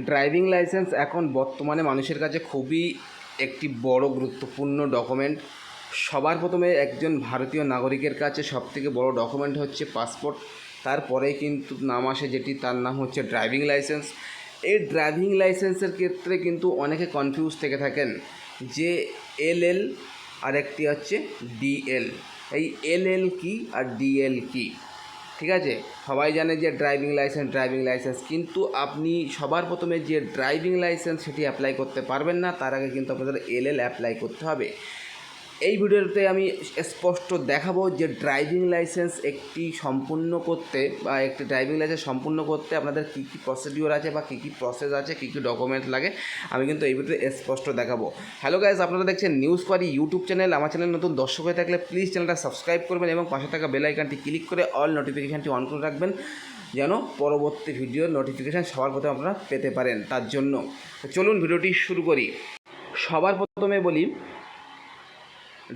Driving licence এখন বর্তমানে মানুষের কাছে খুবই একটি বড় গুরুত্বপূর্ণ ডকুমেন্ট। সবার প্রথমে একজন ভারতীয় নাগরিকের কাছে সবথেকে বড় ডকুমেন্ট হচ্ছে পাসপোর্ট। তারপরে কিন্তু নাম আসে যেটি, তার নাম হচ্ছে ড্রাইভিং লাইসেন্স। এই ড্রাইভিং লাইসেন্সের ক্ষেত্রে কিন্তু অনেকে কনফিউজ থেকে থাকেন যে এল এল আর একটি হচ্ছে ডিএল এই এল এল কী আর ডিএল কী? ঠিক আছে? সবাই জানে যে ড্রাইভিং লাইসেন্স ড্রাইভিং লাইসেন্স কিন্তু আপনি সবার প্রথমে যে ড্রাইভিং লাইসেন্স সেটি অ্যাপ্লাই করতে পারবেন না, তার আগে কিন্তু আপনাদের এল এল অ্যাপ্লাই করতে হবে। এই ভিডিওতে আমি স্পষ্ট দেখাবো যে ড্রাইভিং লাইসেন্স একটি সম্পূর্ণ করতে বা একটি ড্রাইভিং লাইসেন্স সম্পূর্ণ করতে আপনাদের কী কী প্রসিডিওর আছে বা কী কী প্রসেস আছে, কী কী ডকুমেন্ট লাগে, আমি কিন্তু এই ভিডিওতে স্পষ্ট দেখাবো। হ্যালো গাইজ আপনারা দেখছেন নিউজ পারি ইউটিউব চ্যানেল আমার চ্যানেল নতুন দর্শক হয়ে থাকলে প্লিজ চ্যানেলটা সাবস্ক্রাইব করবেন এবং পাশে থাকা বেল আইকনটি ক্লিক করে অল নোটিফিকেশানটি অন করে রাখবেন, যেন পরবর্তী ভিডিওর নোটিফিকেশান সবার প্রথমে আপনারা পেতে পারেন। তার জন্য চলুন ভিডিওটি শুরু করি। সবার প্রথমে বলি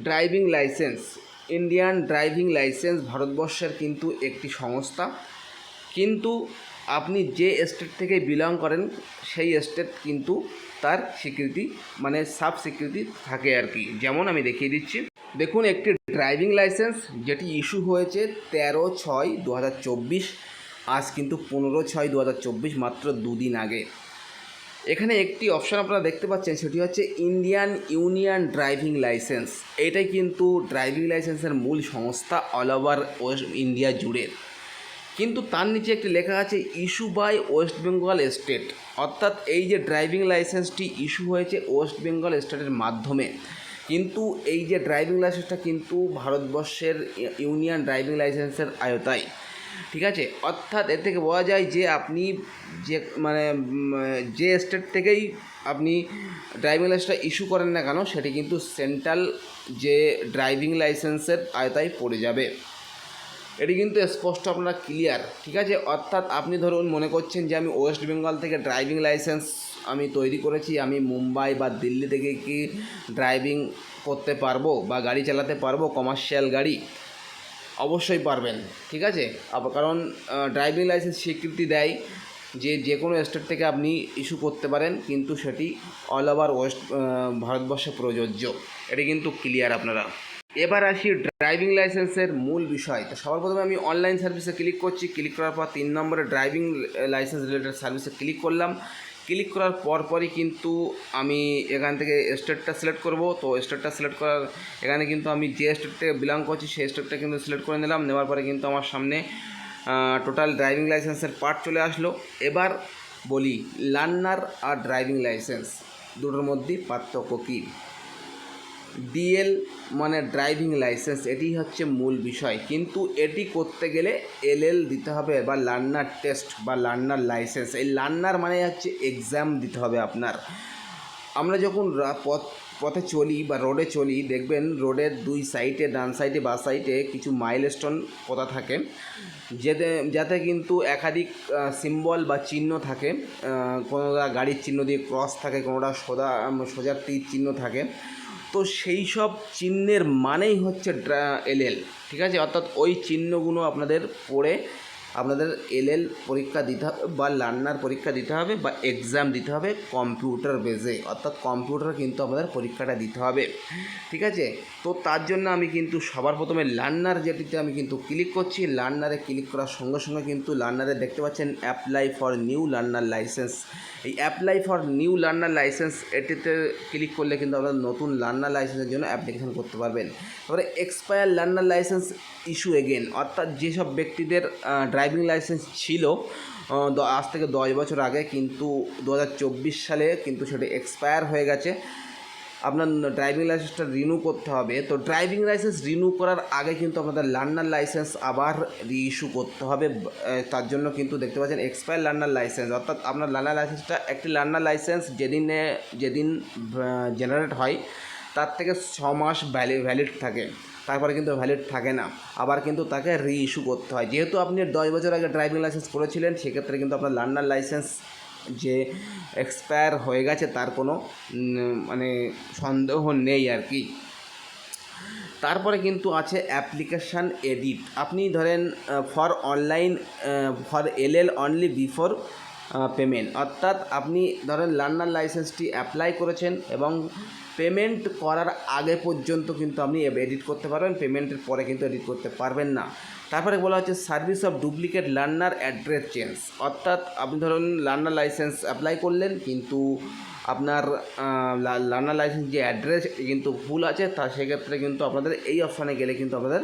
driving licence, Indian driving licence ভারতবর্ষের কিন্তু একটি সংস্থা। কিন্তু আপনি যে স্টেট থেকে বিলং করেন, সেই স্টেট কিন্তু তার স্বীকৃতি মানে সাব স্বীকৃতি থাকে আর কি। যেমন আমি দেখিয়ে দিচ্ছি। দেখুন একটি ড্রাইভিং লাইসেন্স, যেটি ইস্যু হয়েছে তেরো ছয় দু আজ কিন্তু পনেরো ছয় দু মাত্র দুদিন আগে। এখানে একটি অপশান আপনারা দেখতে পাচ্ছেন, সেটি হচ্ছে ইন্ডিয়ান ইউনিয়ন ড্রাইভিং লাইসেন্স এটাই কিন্তু ড্রাইভিং লাইসেন্সের মূল সংস্থা অল ওভার ওয়েস্ট ইন্ডিয়া জুড়ে। কিন্তু তার নিচে একটি লেখা আছে issue by West Bengal state অর্থাৎ এই যে ড্রাইভিং লাইসেন্সটি ইস্যু হয়েছে ওয়েস্ট বেঙ্গল স্টেটের মাধ্যমে। কিন্তু এই যে ড্রাইভিং লাইসেন্সটা কিন্তু ভারতবর্ষের ইউনিয়ন ড্রাইভিং লাইসেন্সের আয়তায় ঠিক আছে? অর্থাৎ এর থেকে বোঝা যায় যে আপনি যে মানে যে স্টেট থেকেই আপনি ড্রাইভিং লাইসেন্সটা ইস্যু করেন না কেন, সেটি কিন্তু সেন্ট্রাল যে ড্রাইভিং লাইসেন্সের আয়তায় পড়ে যাবে। এটি কিন্তু স্পষ্ট আপনারা ক্লিয়ার ঠিক আছে? অর্থাৎ আপনি ধরুন মনে করছেন যে আমি ওয়েস্ট বেঙ্গল থেকে ড্রাইভিং লাইসেন্স আমি তৈরি করেছি, আমি মুম্বাই বা দিল্লি থেকে কি ড্রাইভিং করতে পারব বা গাড়ি চালাতে পারব কমার্শিয়াল গাড়ি? অবশ্যই পারবেন, ঠিক আছে? কারণ ড্রাইভিং লাইসেন্স স্বীকৃতি দেয় যে যে কোনো স্টেট থেকে আপনি ইস্যু করতে পারেন, কিন্তু সেটি অল ওভার ওয়েস্ট ভারতবর্ষে প্রযোজ্য। এটি কিন্তু ক্লিয়ার আপনারা। এবার আসি ড্রাইভিং লাইসেন্সের মূল বিষয়। তো সবার প্রথমে আমি অনলাইন সার্ভিসে ক্লিক করছি। ক্লিক করার পর তিন নম্বরে ড্রাইভিং লাইসেন্স রিলেটেড সার্ভিসে ক্লিক করলাম। ক্লিক করার পরপরই কিন্তু আমি এখান থেকে স্টেটটা সিলেক্ট করব। তো স্টেটটা সিলেক্ট করার এখানে কিন্তু আমি যে স্টেট বিলং করছি সেই স্টেটটা কিন্তু সিলেক্ট করে নিলাম। নেওয়ার পরে কিন্তু আমার সামনে টোটাল ড্রাইভিং লাইসেন্সের পার্ট চলে আসলো। এবার বলি লার্নার আর ড্রাইভিং লাইসেন্স দুটোর মধ্যে পার্থক্য কী? ডিএল মানে ড্রাইভিং লাইসেন্স এটি হচ্ছে মূল বিষয়। কিন্তু এটি করতে গেলে এলএল দিতে হবে বা লার্নার টেস্ট বা লার্নার লাইসেন্স এই লার্নার মানে হচ্ছে এক্সাম দিতে হবে আপনার। আমরা যখন পথ, পথে চলি বা রোডে চলি, দেখবেন রোডের দুই সাইডে ডান সাইডে বা সাইডে কিছু মাইলস্টোন পোতা থাকে। যেতে, যাতে কিন্তু একাধিক সিম্বল বা চিহ্ন থাকে। কোনোটা গাড়ির চিহ্ন দিয়ে ক্রস থাকে, কোনোটা সোজা সোজা তীর চিহ্ন থাকে। তো সেই সব চিহ্নের মানেই হচ্ছে এলএল ঠিক আছে? অর্থাৎ ওই চিহ্নগুলো আপনাদের পড়ে আপনাদের এলএল পরীক্ষা দিতে হবে বা লার্নার পরীক্ষা দিতে হবে বা এক্সাম দিতে হবে কম্পিউটার বেজে অর্থাৎ কম্পিউটার কিন্তু আপনাদের পরীক্ষাটা দিতে হবে। ঠিক আছে? তো তার জন্য আমি কিন্তু সবার প্রথমে লার্নার যেটিতে আমি কিন্তু ক্লিক করছি। লার্নারে ক্লিক করার সঙ্গে সঙ্গে কিন্তু লার্নারে দেখতে পাচ্ছেন apply for new learner licence. এই apply for new learner licence এটিতে ক্লিক করলে কিন্তু আপনারা নতুন লার্নার লাইসেন্সের জন্য অ্যাপ্লিকেশন করতে পারবেন। তারপরে expire learner licence issue again অর্থাৎ যেসব ব্যক্তিদের ড্রাইভিং লাইসেন্স ছিল আজ থেকে দশ বছর আগে, কিন্তু দু হাজার চব্বিশ সালে কিন্তু সেটা এক্সপায়ার হয়ে গেছে। আপনার ড্রাইভিং লাইসেন্সটা রিনিউ করতে হবে। তো ড্রাইভিং লাইসেন্স রিনিউ করার আগে কিন্তু আপনাদের লার্নার লাইসেন্স আবার রিইস্যু করতে হবে। তার জন্য কিন্তু দেখতে পাচ্ছেন এক্সপায়ার লার্নার লাইসেন্স অর্থাৎ আপনার লার্নার লাইসেন্সটা একটি লার্নার লাইসেন্স যেদিনে, যেদিন জেনারেট হয়, তার থেকে ছ মাস ভ্যালি ভ্যালিড থাকে। তারপরে কিন্তু ভ্যালিড থাকে না। আবার কিন্তু তাকে রিইস্যু করতে হয়। যেহেতু আপনি দশ বছর আগে ড্রাইভিং লাইসেন্স করেছিলেন, সেক্ষেত্রে কিন্তু আপনার লার্নার লাইসেন্স যে এক্সপায়ার হয়ে গেছে, তার কোনো মানে সন্দেহ নেই আর কি। তারপরে কিন্তু আছে অ্যাপ্লিকেশান এডিট আপনি ধরেন for online for L L only before payment অর্থাৎ আপনি ধরেন লার্নার লাইসেন্সটি অ্যাপ্লাই করেছেন এবং পেমেন্ট করার আগে পর্যন্ত কিন্তু আপনি এডিট করতে পারবেন পেমেন্টের পরে কিন্তু এডিট করতে পারবেন না। তারপরে বলা হচ্ছে service of duplicate learner address change অর্থাৎ আপনি ধরুন লার্নার লাইসেন্স অ্যাপ্লাই করলেন, কিন্তু আপনার লার্নার লাইসেন্স যে অ্যাড্রেস কিন্তু ভুল আছে, তা সেক্ষেত্রে কিন্তু আপনাদের এই অপশানে গেলে কিন্তু আপনাদের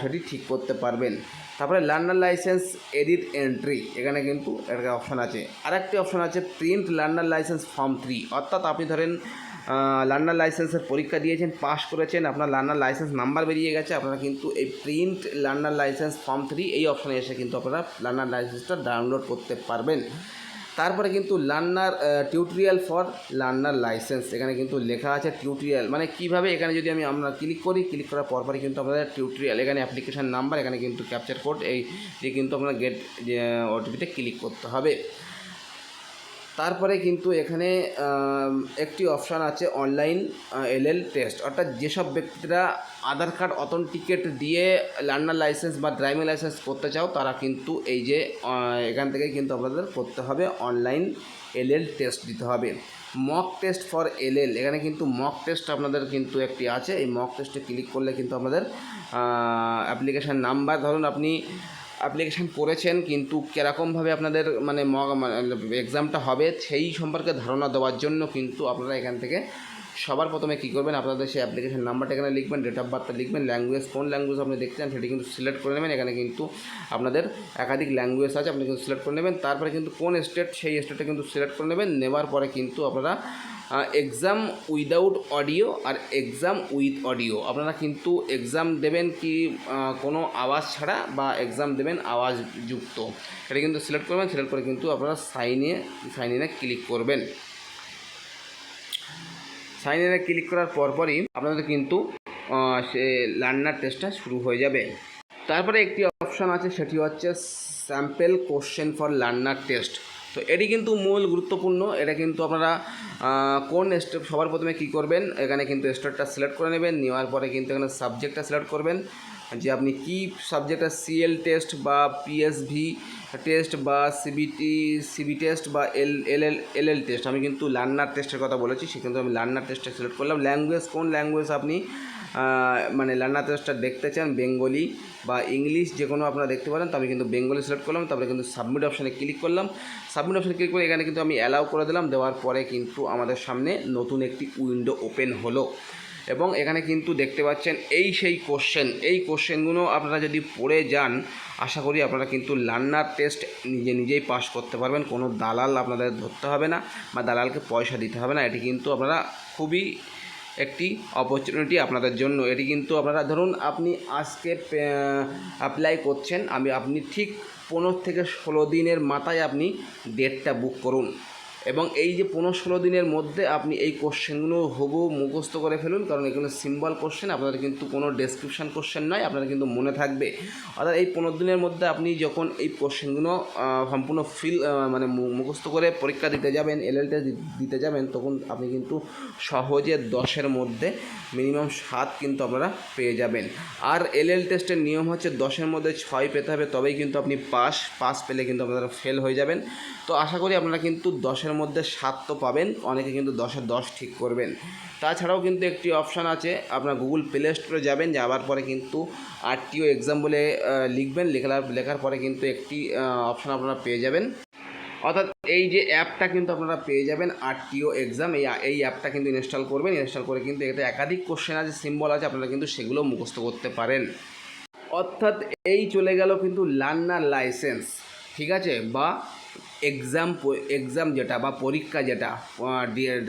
সেটি ঠিক করতে পারবেন। তারপরে লার্নার লাইসেন্স এডিট এন্ট্রি এখানে কিন্তু একটা অপশান আছে। আরেকটি অপশান আছে print learner licence form three অর্থাৎ আপনি ধরেন লার্নার লাইসেন্সের পরীক্ষা দিয়েছেন পাস করেছেন, আপনার লার্নার লাইসেন্স নাম্বার বেরিয়ে গেছে, আপনারা কিন্তু এই print learner licence form three এই অপশানে এসে কিন্তু আপনারা লার্নার লাইসেন্সটা ডাউনলোড করতে পারবেন। তারপরে কিন্তু learner tutorial for learner licence এখানে কিন্তু লেখা আছে টিউটোরিয়াল মানে কীভাবে এখানে যদি আমি আমরা ক্লিক করি ক্লিক করার পরপরই কিন্তু আপনাদের টিউটোরিয়াল এখানে অ্যাপ্লিকেশান নাম্বার এখানে কিন্তু ক্যাপচার কোড এই যে কিন্তু আপনার গেট ওটিপিতে ক্লিক করতে হবে। তারপরে কিন্তু এখানে একটি অপশান আছে অনলাইন এলএল টেস্ট অর্থাৎ যেসব ব্যক্তিরা আধার কার্ড অথেন্টিকেট দিয়ে লার্নার লাইসেন্স বা ড্রাইভিং লাইসেন্স করতে চাও, তারা কিন্তু এই যে এখান থেকে কিন্তু আপনাদের করতে হবে অনলাইন এলএল টেস্ট দিতে হবে। মক টেস্ট ফর এলএল এখানে কিন্তু মক টেস্ট আপনাদের কিন্তু একটি আছে। এই মক টেস্টে ক্লিক করলে কিন্তু আপনাদের অ্যাপ্লিকেশান নাম্বার ধরুন আপনি অ্যাপ্লিকেশান করেছেন, কিন্তু কীরকমভাবে আপনাদের মানে এক্সামটা হবে সেই সম্পর্কে ধারণা দেওয়ার জন্য কিন্তু আপনারা এখান থেকে সবার প্রথমে কী করবেন, আপনাদের সেই অ্যাপ্লিকেশন নাম্বারটা এখানে লিখবেন ডেট অফ বার্থটা লিখবেন ল্যাঙ্গুয়েজ কোন ল্যাঙ্গুয়েজ আপনি দেখতে চান সেটি কিন্তু সিলেক্ট করে নেবেন। এখানে কিন্তু আপনাদের একাধিক ল্যাঙ্গুয়েজ আছে, আপনি কিন্তু সিলেক্ট করে নেবেন। তারপরে কিন্তু কোন স্টেট সেই স্টেটটা কিন্তু সিলেক্ট করে নেবেন। নেওয়ার পরে কিন্তু আপনারা এক্সাম উইদাউট অডিও আর এক্সাম উইথ অডিও আপনারা কিন্তু এক্সাম দেবেন কি কোনো আওয়াজ ছাড়া বা এক্সাম দেবেন আওয়াজ যুক্ত এটা কিন্তু সিলেক্ট করবেন সিলেক্ট করে কিন্তু আপনারা সাইনে সাইন ইনে ক্লিক করবেন। সাইন ইনে ক্লিক করার পরপরই আপনাদের কিন্তু সে লার্নার টেস্টটা শুরু হয়ে যাবে। তারপরে একটি অপশান আছে, সেটি হচ্ছে sample question for learner test তো এটি কিন্তু মূল গুরুত্বপূর্ণ। এটা কিন্তু আপনারা কোন স্টেপ সবার প্রথমে কি করবেন, এখানে কিন্তু স্টেপটা সিলেক্ট করে নেবেন, নেওয়ার পরে কিন্তু এখানে সাবজেক্টটা সিলেক্ট করবেন। যে আপনি কি সাবজেক্টটা সিএল টেস্ট বা পিএসভি টেস্ট বা সিবিটি সিবি টেস্ট বা এল এল এল এল এল টেস্ট আমি কিন্তু লার্নার টেস্টের কথা বলেছি সে কিন্তু আমি লার্নার টেস্টটা সিলেক্ট করলাম। ল্যাঙ্গুয়েজ কোন ল্যাঙ্গুয়েজ আপনি মানে লার্নার টেস্টটা দেখতে চান বেঙ্গলি বা ইংলিশ যে কোনো আপনারা দেখতে পারেন, তো আমি কিন্তু বেঙ্গলি সিলেক্ট করলাম, তারপরে কিন্তু সাবমিট অপশানে ক্লিক করলাম। সাবমিট অপশানে ক্লিক করে এখানে কিন্তু আমি অ্যালাউ করে দিলাম, দেওয়ার পরে কিন্তু আমাদের সামনে নতুন একটি উইন্ডো ওপেন হলো। এবং এখানে কিন্তু দেখতে পাচ্ছেন এই সেই কোশ্চেন এই কোশ্চেনগুলো আপনারা যদি পড়ে যান, আশা করি আপনারা কিন্তু লার্নার টেস্ট নিজে নিজেই পাস করতে পারবেন। কোনো দালাল আপনাদের ধরতে হবে না বা দালালকে পয়সা দিতে হবে না। এটি কিন্তু আপনারা খুবই একটি অপরচুনিটি আপনাদের জন্য। এটি কিন্তু আপনারা ধরুন আপনি আজকে অ্যাপ্লাই করছেন, আমি, আপনি ঠিক পনেরো থেকে ষোলো দিনের মাথায় আপনি ডেটটা বুক করুন। এবং এই যে পনেরো ষোলো দিনের মধ্যে আপনি এই কোশ্চেনগুলো হবু মুখস্থ করে ফেলুন, কারণ এগুলো সিম্বল কোশ্চেন, আপনাদের কিন্তু কোনো ডেসক্রিপশান কোশ্চেন নয় আপনারা কিন্তু মনে থাকবে। অর্থাৎ এই পনেরো দিনের মধ্যে আপনি যখন এই কোশ্চেনগুলো সম্পূর্ণ ফিল মানে মুখস্থ করে পরীক্ষা দিতে যাবেন এলএলটা দিতে যাবেন, তখন আপনি কিন্তু সহজে দশের মধ্যে মিনিমাম সাত কিন্তু আপনারা পেয়ে যাবেন। আর এল এল টেস্টের নিয়ম হচ্ছে দশের মধ্যে ছয় পেতে হবে, তবেই কিন্তু আপনি পাস পাস পেলে কিন্তু আপনারা ফেল হয়ে যাবেন। তো আশা করি আপনারা কিন্তু দশের মধ্যে সাত তো পাবেন, অনেকে কিন্তু দশে দশ ঠিক করবেন। তাছাড়াও কিন্তু একটি অপশান আছে, আপনার গুগল প্লে স্টোরে যাবেন যাওয়ার পরে কিন্তু আরটিও এক্সাম বলে লিখবেন, লেখার লেখার পরে কিন্তু একটি অপশান আপনারা পেয়ে যাবেন। অর্থাৎ এই যে অ্যাপটা কিন্তু আপনারা পেয়ে যাবেন, আরটিও এক্সাম, এই এই অ্যাপটা কিন্তু ইনস্টল করবেন, ইনস্টল করে কিন্তু এতে একাধিক কোশ্চেন আছে, সিম্বল আছে, আপনারা কিন্তু সেগুলো মুখস্থ করতে পারেন। অর্থাৎ এই চলে গেল কিন্তু লার্নার লাইসেন্স, ঠিক আছে? বা এক্সাম এক্সাম যেটা বা পরীক্ষা যেটা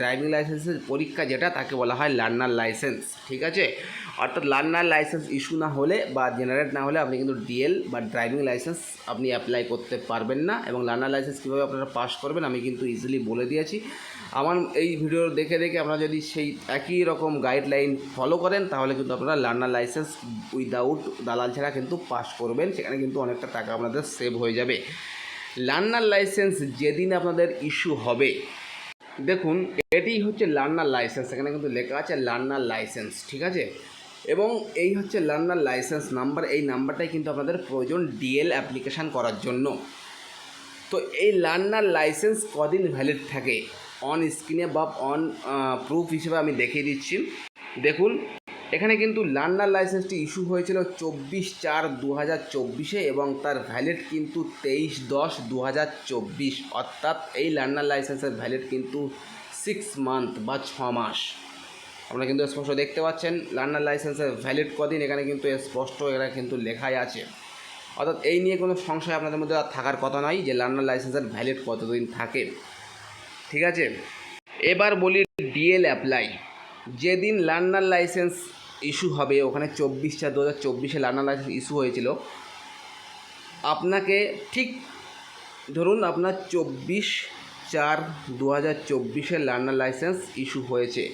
ড্রাইভিং লাইসেন্সের পরীক্ষা যেটা, তাকে বলা হয় লার্নার লাইসেন্স ঠিক আছে? অর্থাৎ লার্নার লাইসেন্স ইস্যু না হলে বা জেনারেট না হলে আপনি কিন্তু ডিএল বা ড্রাইভিং লাইসেন্স আপনি অ্যাপ্লাই করতে পারবেন না এবং লার্নার লাইসেন্স কীভাবে আপনারা পাস করবেন আমি কিন্তু ইজিলি বলে দিয়েছি। আমার এই ভিডিও দেখে দেখে আপনারা যদি সেই একই রকম গাইডলাইন ফলো করেন, তাহলে কিন্তু আপনারা লার্নার লাইসেন্স উইদাউট দালাল ছাড়া কিন্তু পাস করবেন, সেখানে কিন্তু অনেকটা টাকা আপনাদের সেভ হয়ে যাবে। লার্নার লাইসেন্স যেদিন আপনাদের ইস্যু হবে, দেখুন, এটি হচ্ছে লার্নার লাইসেন্স, এখানে কিন্তু লেখা আছে লার্নার লাইসেন্স, ঠিক আছে? এবং এই হচ্ছে লার্নার লাইসেন্স নাম্বার, এই নাম্বারটাই কিন্তু আপনাদের প্রয়োজন ডিএল অ্যাপ্লিকেশান করার জন্য। তো এই লার্নার লাইসেন্স কদিন ভ্যালিড থাকে? অন স্ক্রিনে বা অন প্রুফ হিসেবে আমি দেখিয়ে দিচ্ছি। দেখুন এখানে কিন্তু লার্নার লাইসেন্সটি ইস্যু হয়েছিল চব্বিশ চার দু হাজার চব্বিশে এবং তার ভ্যালিড কিন্তু তেইশ দশ দু হাজার চব্বিশ। অর্থাৎ এই লার্নার লাইসেন্সের ভ্যালিড কিন্তু সিক্স মান্থ বা ছ মাস। আপনারা কিন্তু স্পষ্ট দেখতে পাচ্ছেন লার্নার লাইসেন্সের ভ্যালিড কদিন এখানে কিন্তু স্পষ্ট এখানে কিন্তু লেখাই আছে। অর্থাৎ এই নিয়ে কোনো সংশয় আপনাদের মধ্যে আর থাকার কথা নয় যে লার্নার লাইসেন্সের ভ্যালিড কতদিন থাকে। ঠিক আছে? এবার বলি ডিএল অ্যাপ্লাই। যেদিন লার্নার লাইসেন্স ইস্যু হবে, ওখানে চব্বিশ চার দু হাজার চব্বিশে লার্নার লাইসেন্স ইস্যু হয়েছিল। আপনাকে ঠিক ধরুন আপনার চব্বিশ চার দু হাজার চব্বিশে লার্নার লাইসেন্স ইস্যু হয়েছে।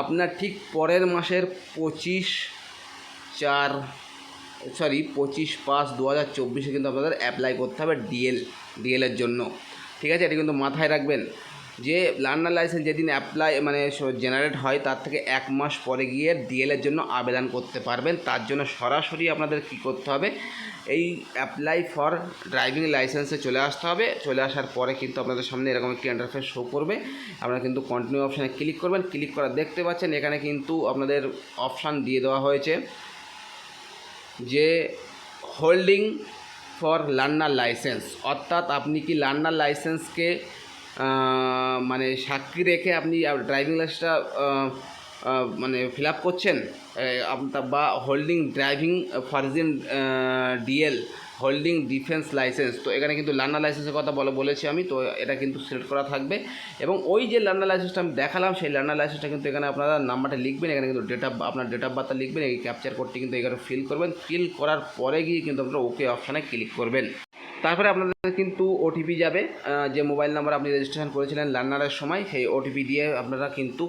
আপনার ঠিক পরের মাসের পঁচিশ চার, সরি, পঁচিশ পাঁচ দু হাজার চব্বিশে কিন্তু আপনাদের অ্যাপ্লাই করতে হবে ডিএল ডিএলের জন্য। ঠিক আছে? এটা কিন্তু মাথায় রাখবেন। যে লার্নার লাইসেন্স যেদিন অ্যাপ্লাই মানে জেনারেট হয়, তার থেকে এক মাস পরে গিয়ে ডিএলের জন্য আবেদন করতে পারবেন। তার জন্য সরাসরি আপনাদের কি করতে হবে? এই অ্যাপ্লাই ফর ড্রাইভিং লাইসেন্সে চলে আসতে হবে। চলে আসার পরে কিন্তু আপনাদের সামনে এরকম একটি ইন্টারফেস শো করবে। আপনারা কিন্তু কন্টিনিউ অপশানে ক্লিক করবেন। ক্লিক করা দেখতে পাচ্ছেন, এখানে কিন্তু আপনাদের অপশান দিয়ে দেওয়া হয়েছে যে হোল্ডিং ফর লার্নার লাইসেন্স। অর্থাৎ আপনি কি লার্নার লাইসেন্সকে মানে সাক্ষী রেখে আপনি ড্রাইভিং লাইসেন্সটা মানে ফিল আপ করছেন বা holding driving foreign DL holding defence licence তো এখানে কিন্তু লার্নার লাইসেন্সের কথা বলে, বলেছি আমি, তো এটা কিন্তু সিলেক্ট করা থাকবে। এবং ওই যে লার্নার লাইসেন্সটা আমি দেখালাম, সেই লার্নার লাইসেন্সটা কিন্তু এখানে আপনারা নাম্বারটা লিখবেন, এখানে কিন্তু ডেট অফ আপনার ডেট অফ বার্থটা লিখবেন, এই ক্যাপচার কোডটি কিন্তু এখানে ফিল করবেন। ফিল করার পরে গিয়ে কিন্তু আপনারা ওকে অপশানে ক্লিক করবেন। তারপরে আপনাদের কিন্তু ওটিপি যাবে যে মোবাইল নাম্বার আপনি রেজিস্ট্রেশন করেছিলেন লার্নারের সময়, সেই ওটিপি দিয়ে আপনারা কিন্তু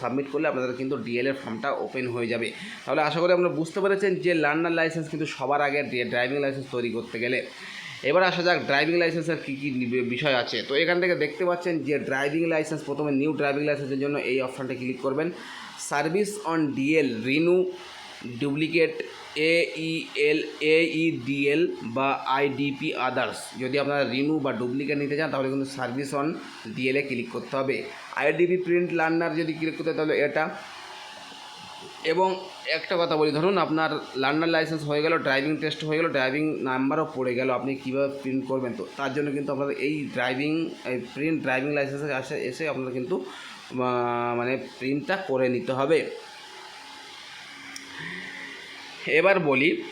সাবমিট করলে আপনাদের কিন্তু ডিএল এর ফর্মটা ওপেন হয়ে যাবে। তাহলে আশা করি আপনারা বুঝতে পেরেছেন যে লার্নার লাইসেন্স কিন্তু সবার আগে ড্রাইভিং লাইসেন্স তৈরি করতে গেলে। এবার আসা যাক ড্রাইভিং লাইসেন্সের কী কী বিষয় আছে। তো এখান থেকে দেখতে পাচ্ছেন যে ড্রাইভিং লাইসেন্স প্রথমে নিউ ড্রাইভিং লাইসেন্সের জন্য এই অপশানটা ক্লিক করবেন। Service on DL renew duplicate A E L A E DL বা আইডিপি আদার্স যদি আপনারা রিনু বা ডুপ্লিকেট নিতে চান, তাহলে কিন্তু সার্ভিস অন ডিএলে ক্লিক করতে হবে। আইডিপি প্রিন্ট লার্নার যদি ক্লিক করতে তাহলে এটা। এবং একটা কথা বলি, ধরুন আপনার লার্নার লাইসেন্স হয়ে গেল ড্রাইভিং টেস্ট হয়ে গেল ড্রাইভিং নাম্বারও পড়ে গেল, আপনি কীভাবে প্রিন্ট করবেন? তো তার জন্য কিন্তু আপনাদের এই ড্রাইভিং প্রিন্ট ড্রাইভিং লাইসেন্সের আসে, এসে আপনারা কিন্তু মানে প্রিন্টটা করে নিতে হবে। এবার বলি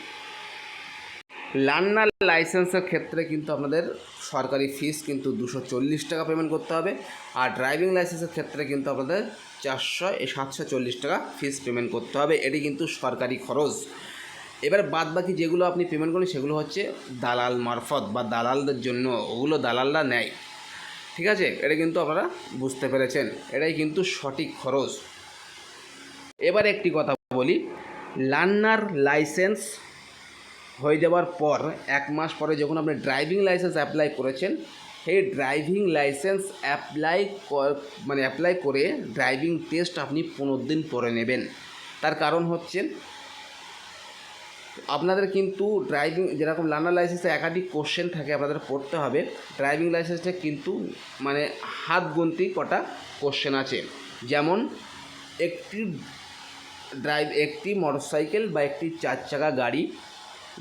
লার্নার লাইসেন্সের ক্ষেত্রে কিন্তু আপনাদের সরকারি ফিস কিন্তু দুশো চল্লিশ টাকা পেমেন্ট করতে হবে আর ড্রাইভিং লাইসেন্সের ক্ষেত্রে কিন্তু আপনাদের চারশো সাতশো চল্লিশ টাকা ফিস পেমেন্ট করতে হবে। এটি কিন্তু সরকারি খরচ। এবার বাদ বাকি যেগুলো আপনি পেমেন্ট করেন সেগুলো হচ্ছে দালাল মারফত বা দালালদের জন্য। ওগুলো দালালরা নেয়। ঠিক আছে? এটা কিন্তু আপনারা বুঝতে পেরেছেন। এটাই কিন্তু সঠিক খরচ। এবার একটি কথা বলি লার্নার লাইসেন্স হয়ে যাওয়ার পর এক মাস পরে যখন আপনি ড্রাইভিং লাইসেন্স অ্যাপ্লাই করেছেন, সেই ড্রাইভিং লাইসেন্স অ্যাপ্লাই মানে অ্যাপ্লাই করে ড্রাইভিং টেস্ট আপনি পনেরো দিন পরে নেবেন। তার কারণ হচ্ছে, আপনাদের কিন্তু ড্রাইভিং, যেরকম লার্নার লাইসেন্সে একাধিক কোশ্চেন থাকে আপনাদের পড়তে হবে, ড্রাইভিং লাইসেন্সটা কিন্তু মানে হাত গুনতি কটা কোশ্চেন আছে। যেমন, একটি ড্রাইভ একটি মোটরসাইকেল বা একটি চার চাকা গাড়ি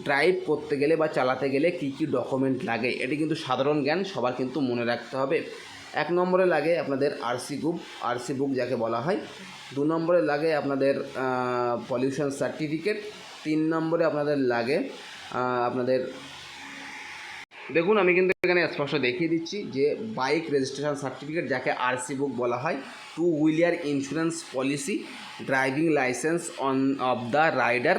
ড্রাইভ করতে গেলে বা চালাতে গেলে কী কী ডকুমেন্ট লাগে? এটি কিন্তু সাধারণ জ্ঞান, সবার কিন্তু মনে রাখতে হবে। এক নম্বরে লাগে আপনাদের আরসি বুক আরসি বুক যাকে বলা হয়। দু নম্বরে লাগে আপনাদের পলিউশন সার্টিফিকেট তিন নম্বরে আপনাদের লাগে আপনাদের দেখুন, আমি কিন্তু এখানে স্পষ্ট দেখিয়ে দিচ্ছি যে বাইক রেজিস্ট্রেশন সার্টিফিকেট যাকে আরসি বুক বলা হয় two wheeler insurance policy driving licence on of the rider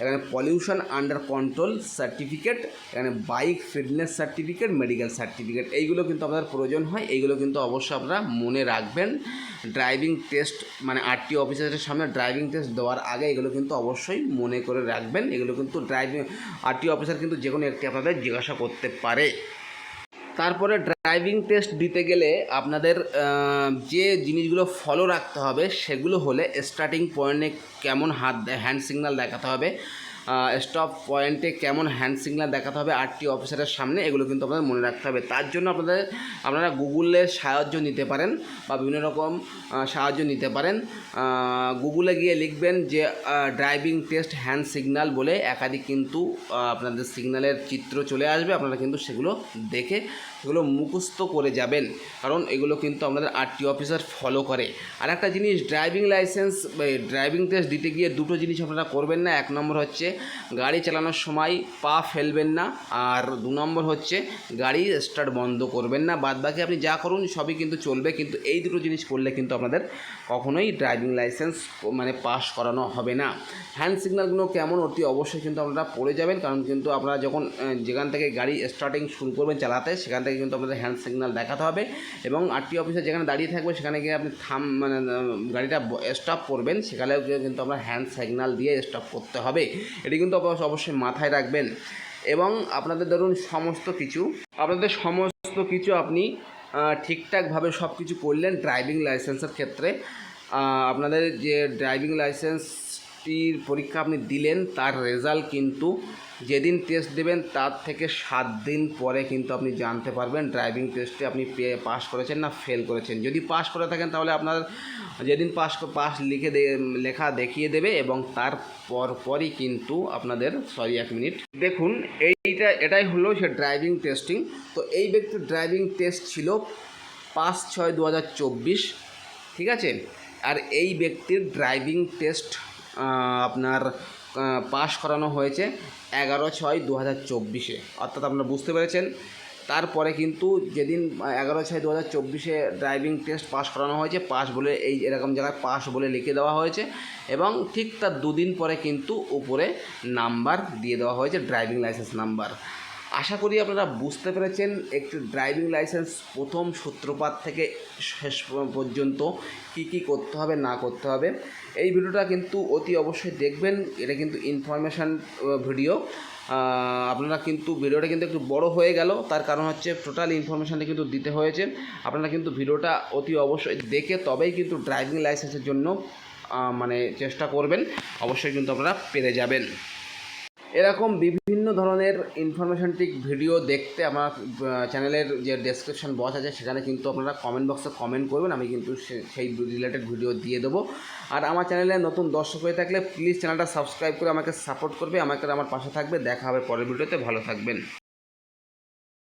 এখানে পলিউশন আন্ডার কন্ট্রোল সার্টিফিকেট এখানে bike fitness certificate medical certificate এইগুলো কিন্তু আপনার প্রয়োজন হয়, এইগুলো কিন্তু অবশ্যই আপনারা মনে রাখবেন। ড্রাইভিং টেস্ট মানে আরটি অফিসারের সামনে ড্রাইভিং টেস্ট দেওয়ার আগে এগুলো কিন্তু অবশ্যই মনে করে রাখবেন, এগুলো কিন্তু ড্রাইভিং আরটি অফিসার কিন্তু যে কোনো একটি আপনাদের জিজ্ঞাসা করতে পারে। তারপরে ড্রাইভিং টেস্ট দিতে গেলে আপনাদের যে জিনিসগুলো ফলো রাখতে হবে সেগুলো হলে স্টার্টিং পয়েন্টে কেমন হাত হ্যান্ড সিগনাল দেখাতে হবে। স্টপ পয়েন্টে কেমন হ্যান্ড সিগনাল দেখাতে হবে আরটি অফিসারের সামনে, এগুলো কিন্তু আপনাদের মনে রাখতে হবে। তার জন্য আপনাদের, আপনারা গুগলের সাহায্য নিতে পারেন বা বিভিন্ন রকম সাহায্য নিতে পারেন। গুগলে গিয়ে লিখবেন যে ড্রাইভিং টেস্ট হ্যান্ড সিগনাল বলে একাধিক কিন্তু আপনাদের সিগনালের চিত্র চলে আসবে। আপনারা কিন্তু সেগুলো দেখে সেগুলো মুখস্থ করে যাবেন। কারণ এগুলো কিন্তু আপনাদের আরটি অফিসার ফলো করে। আর একটা জিনিস ড্রাইভিং লাইসেন্স ড্রাইভিং টেস্ট দিতে গিয়ে দুটো জিনিস আপনারা করবেন না। এক নম্বর হচ্ছে, গাড়ি চালানোর সময় পা ফেলবেন না। আর দু নম্বর হচ্ছে, গাড়ি স্টার্ট বন্ধ করবেন না। বাদ বাকি আপনি যা করুন, সবই কিন্তু চলবে। কিন্তু এই দুটো জিনিস করলে কিন্তু আপনাদের কখনোই ড্রাইভিং লাইসেন্স মানে পাস করানো হবে না। হ্যান্ড সিগন্যালগুলো কেমন, অতি অবশ্যই কিন্তু আপনারা পড়ে যাবেন। কারণ কিন্তু আপনারা যখন যেখান থেকে গাড়ি স্টার্টিং শুরু করবেন, চালাতে, সেখান থেকে কিন্তু আপনাদের হ্যান্ড সিগনাল দেখাতে হবে এবং আরটি অফিসে যেখানে দাঁড়িয়ে থাকবে সেখানে গিয়ে আপনি থাম মানে গাড়িটা স্টপ করবেন, সেখানেও কিন্তু আপনার হ্যান্ড সিগনাল দিয়ে স্টপ করতে হবে। এটি কিন্তু অবশ্য- অবশ্যই মাথায় রাখবেন। এবং আপনাদের ধরুন সমস্ত কিছু, আপনাদের সমস্ত কিছু আপনি ঠিকঠাকভাবে সব কিছু করলেন ড্রাইভিং লাইসেন্সের ক্ষেত্রে। আপনাদের যে ড্রাইভিং লাইসেন্সটির পরীক্ষা আপনি দিলেন, তার রেজাল্ট কিন্তু যেদিন টেস্ট দেবেন, তার থেকে সাত দিন পরে কিন্তু আপনি জানতে পারবেন ড্রাইভিং টেস্টে আপনি পাস করেছেন না ফেল করেছেন। যদি পাস করে থাকেন, তাহলে আপনার যেদিন পাস পাস লিখে লেখা দেখিয়ে দেবে এবং তার পর পরই কিন্তু আপনাদের সরি এক মিনিট দেখুন, এইটা, এটাই হলো সে ড্রাইভিং টেস্টিং তো এই ব্যক্তির ড্রাইভিং টেস্ট ছিল পাঁচ ছয় দু ঠিক আছে? আর এই ব্যক্তির ড্রাইভিং টেস্ট আপনার পাশ করানো হয়েছে এগারো ছয় দু হাজার চব্বিশে। অর্থাৎ আপনারা বুঝতে পেরেছেন, তারপরে কিন্তু যেদিন এগারো ছয় দু হাজার চব্বিশে ড্রাইভিং টেস্ট পাস করানো হয়েছে পাস বলে এই এরকম জায়গায় পাস বলে লিখে দেওয়া হয়েছে এবং ঠিক তার দুদিন পরে কিন্তু উপরে নাম্বার দিয়ে দেওয়া হয়েছে ড্রাইভিং লাইসেন্স নাম্বার আশা করি আপনারা বুঝতে পেরেছেন, একটি ড্রাইভিং লাইসেন্স প্রথম সূত্রপাত থেকে শেষ পর্যন্ত কি কি করতে হবে, না করতে হবে। এই ভিডিওটা কিন্তু অতি অবশ্যই দেখবেন, এটা কিন্তু ইনফরমেশান ভিডিও আপনারা কিন্তু ভিডিওটা কিন্তু একটু বড় হয়ে গেল, তার কারণ হচ্ছে টোটাল ইনফরমেশানটা কিন্তু দিতে হয়েছে। আপনারা কিন্তু ভিডিওটা অতি অবশ্যই দেখে তবেই কিন্তু ড্রাইভিং লাইসেন্সের জন্য মানে চেষ্টা করবেন, অবশ্যই কিন্তু আপনারা পেরে যাবেন। এরকম বিভিন্ন ধরনের ইনফরমেশনটিক ভিডিও দেখতে আমার চ্যানেলের যে ডেসক্রিপশন বক্স আছে, সেখানে কিন্তু আপনারা কমেন্ট বক্সে কমেন্ট করবেন, আমি কিন্তু সেই রিলেটেড ভিডিও দিয়ে দেবো। আর আমার চ্যানেলে নতুন দর্শক হয়ে থাকলে প্লিজ চ্যানেলটা সাবস্ক্রাইব করে আমাকে সাপোর্ট করবে, আমাকে আমার পাশে থাকবে। দেখা হবে পরের ভিডিওতে ভালো থাকবেন।